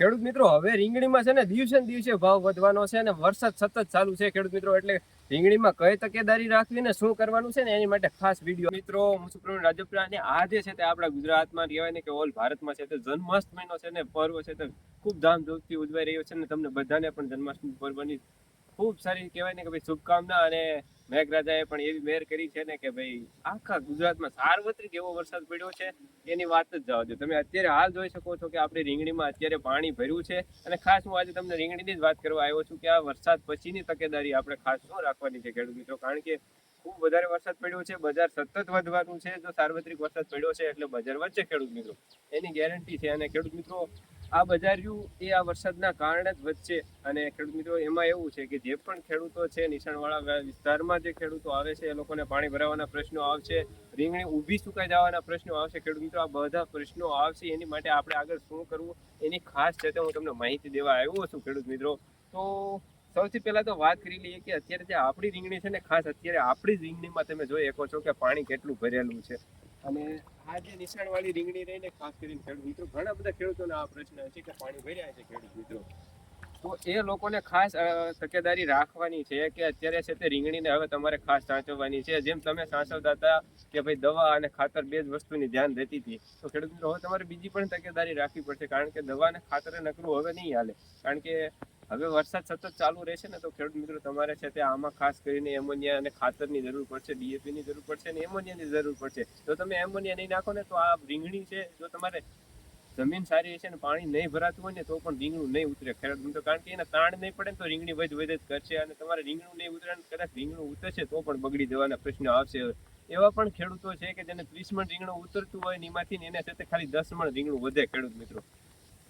ખેડૂત મિત્રો, હવે રીંગણીમાં છે ને દિવસે ને દિવસે ભાવ વધવાનો છે અને વરસાદ સતત ચાલુ છે ખેડૂત મિત્રો, એટલે રીંગણીમાં કઈ તકેદારી રાખવી ને શું કરવાનું છે ને એની માટે ખાસ વીડિયો મિત્રો, હું છું પ્રવીણ રાજપરા અને આ છે તે આપણા ગુજરાતમાં કહેવાય ને કે ઓલ ભારતમાં છે તે જન્માષ્ટમીનો છે ને પર્વ છે તે ખૂબ ધામધૂમથી ઉજવાઈ રહ્યો છે ને તમને બધાને પણ જન્માષ્ટમી પર્વની ખૂબ સારી કહેવાય ને કે ભાઈ શુભકામના અને મેઘરાજાએ પણ એવી મહેર કરી છે ને કે ભાઈ, આખા ગુજરાતમાં સાર્વત્રિક એવો વરસાદ પડ્યો છે, એની વાત જ જવા દો. તમે અત્યારે હાલ જોઈ શકો છો કે આપણી રીંગણીમાં અત્યારે પાણી ભર્યું છે. અને ખાસ હું આજે તમને રીંગણીની જ વાત કરવા આવ્યો છું કે આ વરસાદ પછીની તકેદારી આપણે ખાસ શું રાખવાની છે, ખેડૂત મિત્રો. કારણ કે ખૂબ વધારે વરસાદ પડ્યો છે, બજાર સતત વધવાનું છે. જો સાર્વત્રિક વરસાદ પડ્યો છે, એટલે બજાર વધશે, ખેડૂત મિત્રો. એની ગેરંટી છે. અને ખેડૂત મિત્રો આ બજાર્યું એ આ વરસાદના કારણે જ વધશે. અને ખેડૂત મિત્રો, એમાં એવું છે કે જે પણ ખેડૂતો છે નીચાણવાળા વિસ્તારમાં જે ખેડૂતો આવે છે, એ લોકોને પાણી ભરાવાના પ્રશ્નો આવશે, રીંગણી ઊભી સુકાઈ જવાના પ્રશ્નો આવશે. ખેડૂત મિત્રો, આ બધા પ્રશ્નો આવશે. એની માટે આપણે આગળ શું કરવું? એની ખાસ છે તો હું તમને માહિતી દેવા આવ્યો છું, ખેડૂત મિત્રો. તો સૌથી પહેલા તો વાત કરી લઈએ કે અત્યારે જે આપણી રીંગણી છે ને, ખાસ અત્યારે આપણી રીંગણીમાં તમે જોઈ શકો છો કે પાણી કેટલું ભરેલું છે. અને આ જે નિશાણવાળી રીંગણી રહીને ખાસ કરીને ખેડૂત મિત્રો, ઘણા બધા ખેડૂતોને આ પ્રશ્ન છે કે પાણી ભર્યા છે ખેડૂત મિત્રો. તો એ લોકોને ખાસ તકેદારી રાખવાની છે કે અત્યારે છે તે રીંગણીને હવે તમારે ખાસ સાચવવાની છે. જેમ તમે સાચવતા હતા કે ભાઈ દવા અને ખાતર બે જ વસ્તુની ધ્યાન રહેતી હતી. તો ખેડૂત મિત્રો, હવે તમારે બીજી પણ તકેદારી રાખવી પડશે કારણ કે દવા અને ખાતર નકરું હવે નહીં હાલે. કારણ કે હવે વરસાદ સતત ચાલુ રહેશે ને તો ખેડૂત મિત્રો તમારે છે તે આમાં ખાસ કરીને એમોનિયા અને ખાતરની જરૂર પડશે, ડીએપીની જરૂર પડશે અને એમોનિયાની જરૂર પડશે. જો તમે એમોનિયા નહીં નાખો ને તો આ રીંગણી છે, જો તમારે જમીન સારી હશે ને પાણી નહીં ભરાતું હોય ને તો પણ રીંગણું નહીં ઉતરે ખેડૂત મિત્રો. કારણ કે એને તાણ નહીં પડે તો રીંગણી વધ વધ જ કરશે અને તમારે રીંગણું નહીં ઉતરે કદાચ રીંગણું ઉતરશે તો પણ બગડી જવાના પ્રશ્નો આવશે એવા પણ ખેડૂતો છે કે જેને ત્રીસ મણ રીંગણું ઉતરતું હોય એમાંથી એના સાથે ખાલી દસ મણ રીંગણું વધે ખેડૂત મિત્રો.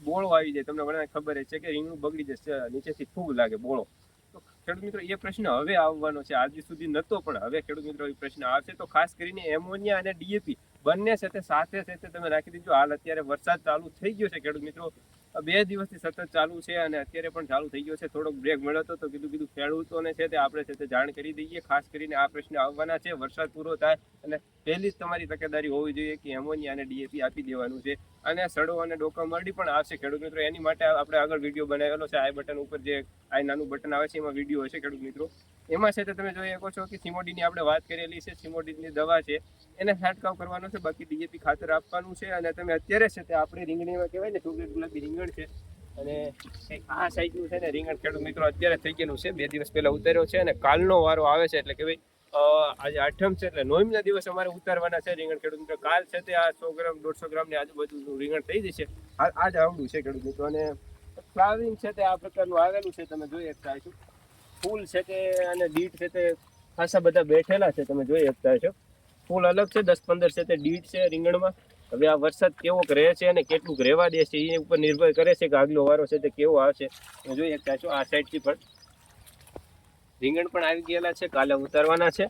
બોળો આવી જાય. તમને બધાને ખબર છે કે રીંગણું બગડી જશે, નીચેથી ફૂગ લાગે બોળો. તો ખેડૂત મિત્રો, એ પ્રશ્ન હવે આવવાનો છે. આજ સુધી નતો, પણ હવે ખેડૂત મિત્રો, એ પ્રશ્ન આવશે. તો ખાસ કરીને એમોનિયા અને ડીએપી બંને સાથે સાથે સાથે તમે રાખી દીજો હાલ અત્યારે વરસાદ ચાલુ થઈ ગયો છે ખેડૂત મિત્રો. બે દિવસથી સતત ચાલુ છે અને અત્યારે પણ ચાલુ થઈ ગયો છે. થોડોક બ્રેક મળ્યો હતો તો કીધું કીધું ખેડૂતોને છે તે આપણે છે તે જાણ કરી દઈએ. ખાસ કરીને આ પ્રશ્ન આવવાના છે. વરસાદ પૂરો થાય અને પહેલી જ તમારી તકેદારી હોવી જોઈએ કે એમોનિયા અને ડીએપી આપી દેવાનું છે. અને સડો અને ડોકા મરડી પણ આવશે ખેડૂત મિત્રો. એની માટે આપણે આગળ વીડિયો બનાવેલો છે. આ બટન ઉપર જે આ નાનું બટન આવે છે, એમાં વીડિયો હશે ખેડૂત મિત્રો. એમાં છે તો તમે જોઈ શકો છો કે સિમોડીની આપણે વાત કરેલી છે. સિમોડીની દવા છે. એને છાંટકાવ કરવાનો છે. બાકી ડીએપી ખાતર આપવાનું છે. અને તમે અત્યારે છે તે આપણે રીંગણીમાં કહેવાય ને ચોકલેટ ગુલાબી રીંગણ છે. અને આ સાઈડનું છે ને રીંગણ ખેડૂત મિત્રો અત્યારે થઈ ગયેલું છે. બે દિવસ પહેલાં ઉતાર્યો છે અને કાલનો વારો આવે છે. એટલે કે ભાઈ આજે આઠમ છે એટલે નોમના દિવસ અમારે ઉતારવાના છે રીંગણ ખેડૂત મિત્રો. કાલ છે તે આ સો ગ્રામ, દોઢસો ગ્રામની આજુબાજુ રીંગણ થઈ જશે. આજ આવડું છે ખેડૂત મિત્રો. અને ફ્લાવરિંગ છે તે આ પ્રકારનું આવેલું છે, તમે જોઈ શકતા છો ફૂલ છે તે અને દીઠ છે તે ખાસા બધા બેઠેલા છે, તમે જોઈ શકતા હશો. ફૂલ અલગ છે, દસ પંદર છે તે દીઠ છે રીંગણમાં. હવે આ વરસાદ કેવો રહે છે અને કેટલું રહેવા દે છે, એ ઉપર નિર્ભર કરે છે કે આગલો વારો છે તે કેવો આવશે. જોઈ શકતા છો આ સાઈડથી પણ. રીંગણ પણ આવી ગયેલા છે, કાલે ઉતારવાના છે.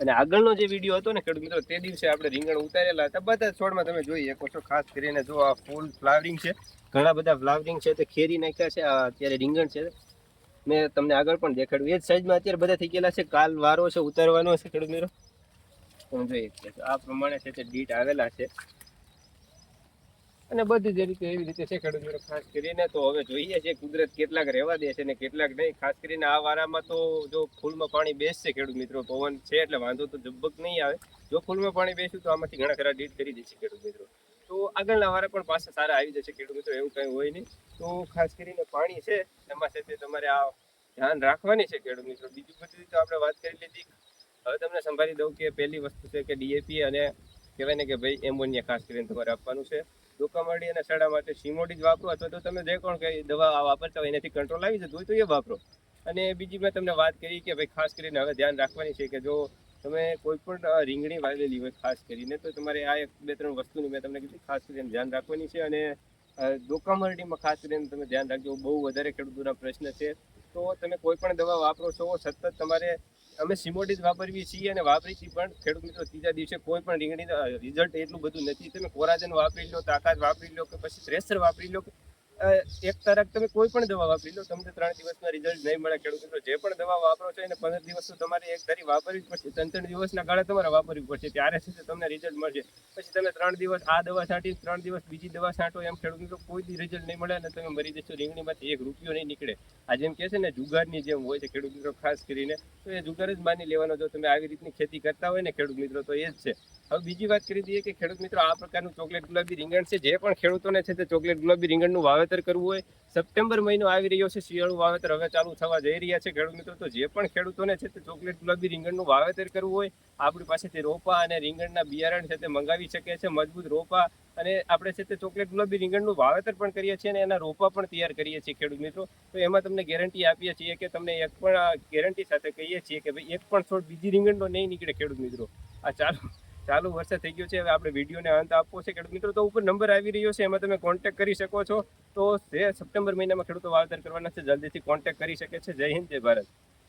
અને આગળનો જે વીડિયો હતો ને, ખેડૂત મિત્રો, તે દિવસે આપણે રીંગણ ઉતારેલા હતા. બધા છોડમાં તમે જોઈ શકો છો, ખાસ કરીને જો આ ફૂલ ફ્લાવરિંગ છે, ઘણા બધા ફ્લાવરિંગ છે, તે ખેરી નાખ્યા છે અત્યારે રીંગણ છે. મેં તમને આગળ પણ દેખાડ્યું. એ જ સાઈઝમાં અત્યારે બધા થઈ ગયેલા છે, કાલ વારો છે, ઉતારવાનો છે, ખેડૂત મિત્રો. તમે જોઈ આ પ્રમાણે છે તે ડીટ આવેલા છે. અને બધી જ રીતે એવી રીતે છે ખેડૂત ખાસ કરીને તો હવે જોઈએ છે કુદરત કેટલાક રહેવા દે છે ને કેટલાક નહીં. ખાસ કરીને આ વારામાં તો જો ફૂલમાં પાણી બેસશે ખેડૂત મિત્રો, પવન છે એટલે વાંધો તો જબ્બક નહીં આવે. જો ફૂલમાં પાણી બેસ્યું તો આમાંથી ઘણા ખરા ડીટ કરી દેશે ખેડૂત મિત્રો. તો આગળના વારા પણ પાછા સારા આવી જશે ખેડૂત મિત્રો, એવું કંઈ હોય નહીં. તો ખાસ કરીને પાણી છે, એમાં છે તે તમારે આ ધ્યાન રાખવાની છે ખેડૂત મિત્રો. બીજું બધું તો આપણે વાત કરી લીધી. હવે તમને સંભાળી દઉં કે પહેલી વસ્તુ છે કે ડીએપી અને કહેવાય ને કે ભાઈ એમોનિયા ખાસ કરીને તમારે આપવાનું છે. ડોકામાડી અને સડા માટે સિમોડી જ વાપરો અથવા તો તમે જે કોણ કઈ દવા વાપરતા હોય એનાથી કંટ્રોલ આવી જતું હોય તો એ વાપરો. અને બીજી મેં તમને વાત કરી કે ભાઈ ખાસ કરીને હવે ધ્યાન રાખવાની છે કે જો તમે કોઈ પણ રીંગણી વાવેલી હોય ખાસ કરીને તો તમારે આ એક બે ત્રણ વસ્તુની મેં તમને કીધી ખાસ કરીને ધ્યાન રાખવાની છે અને અ, ખાસ કરીને તમે ધ્યાન રાખજો બહુ વધારે ખેડૂતોના પ્રશ્ન છે. તો તમે કોઈ પણ દવા વાપરો છો સતત તમારે અમે સિમોડી જ છીએ અને વાપરી છીએ, પણ ખેડૂત મિત્રો, ત્રીજા દિવસે કોઈ પણ રીંગણી રિઝલ્ટ એટલું બધું નથી. તમે કોરાજન વાપરી લો, તાકાત વાપરી લો કે પછી થ્રેસર વાપરી લો કે એક તરફ તમે કોઈ પણ દવા વાપરી લો, તમને ત્રણ દિવસમાં રિઝલ્ટ નહીં મળે, ખેડૂત જે પણ દવા વાપરો છો એને પંદર દિવસ તો તમારે એક ધારી વાપરવી પડશે. ત્રણ ત્રણ દિવસના ગાળે તમારે વાપરવી પડશે, ત્યારે છે તમને રિઝલ્ટ મળશે. પછી તમે ત્રણ દિવસ આ દવા છાંટી ત્રણ દિવસ બીજી દવા છાંટો એમ, ખેડૂત મિત્રો, કોઈ રિઝલ્ટ નહીં મળે અને તમે મરી જશો, રીંગણીમાંથી એક રૂપિયો નહીં નીકળે. આ જેમ કહે છે ને, જુગારની જેમ હોય છે ખેડૂત મિત્રો, ખાસ કરીને, તો એ જુગાર જ માની લેવાનો, જો તમે આવી રીતની ખેતી કરતા હોય ને ખેડૂત મિત્રો, તો એ જ છે. હવે બીજી વાત કરી દઈએ કે ખેડૂત મિત્રો, આ પ્રકારનું ચોકલેટ ગુલાબી રીંગણ છે, જે પણ ખેડૂતોને છે તે ચોકલેટ ગુલાબી રીંગણનું વાવેતર કરવું હોય. સપ્ટેમ્બર મહિનો આવી રહ્યો છે, શિયાળું વાવેતર હવે ચાલુ થવા જઈ રહ્યા છે. ખેડૂત મિત્રો, તો જે પણ ખેડૂતોને છે તે ચોકલેટ ગુલાબી રીંગણનું વાવેતર કરવું હોય, આપણી પાસેથી રોપા અને રીંગણના બિયારણ છે તે મંગાવી શકે છે મજબૂત રોપા. અને આપણે છે તે ચોકલેટ ગુલાબી રીંગણનું વાવેતર પણ કરીએ છીએ અને એના રોપા પણ તૈયાર કરીએ છીએ ખેડૂત મિત્રો. તો એમાં તમને ગેરંટી આપીએ છીએ કે તમને એક પણ ગેરંટી સાથે કહીએ છીએ કે ભાઈ, એક પણ છોડ બીજી રીંગણનો નહીં નીકળે ખેડૂત મિત્રો. આ ચાલુ. ચાલુ વર્ષે થઈ ગયું છે. હવે આપણે વિડીયોને અંત આપવો છે. ખેડૂત મિત્રો, તો ઉપર નંબર આવી રહ્યો છે. એમાં તમે કોન્ટેક્ટ કરી શકો છો. તો સપ્ટેમ્બર મહિનામાં ખેડૂતો વાવેતર કરવાના છે. જલ્દીથી કોન્ટેક્ટ કરી શકે છે. જય હિન્દ, જય ભારત.